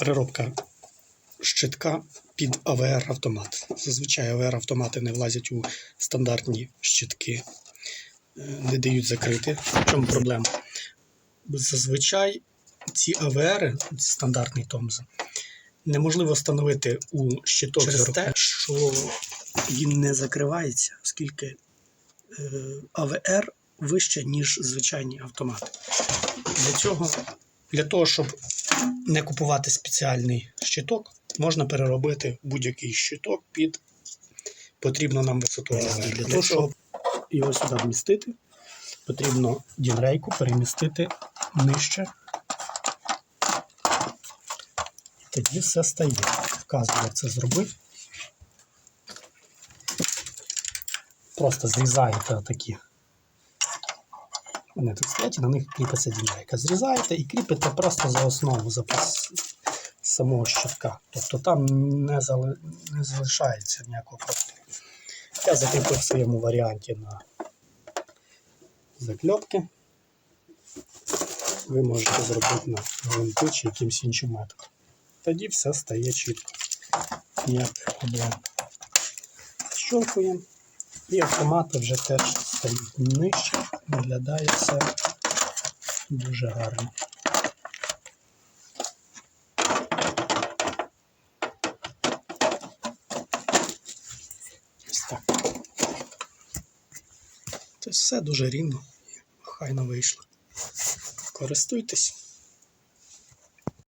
переробка щитка під АВР-автомат. Зазвичай АВР-автомати не влазять у стандартні щитки, е, не дають закрити. В чому проблема? Зазвичай ці АВР, стандартний Томз, неможливо встановити у щиток через те, що він не закривається, оскільки е, АВР вище, ніж звичайні автомати. Для цього, для того, щоб не купувати спеціальний щиток, можна переробити будь-який щиток під потрібну нам висоту АВР. Для того, щоб його сюди вмістити, потрібно дінрейку перемістити нижче. І тоді все стає. Вказую, як це зробити. Просто зрізаєте такі. Вони тут стоять, на них кріпиться дінрейка. Зрізаєте і кріпите просто за основу за самого щитка. Тобто там не, зали... не залишається ніякого простору. Я закріпив в своєму варіанті на закльопки. Ви можете зробити на гвинти чи якимось іншим методом. Тоді все стає чітко. Ніяких проблем. Щелкуємо. І автомати вже теж стають нижче. Виглядає все дуже гарно. Ось так. Це все дуже рівно і хайно вийшло. Користуйтесь.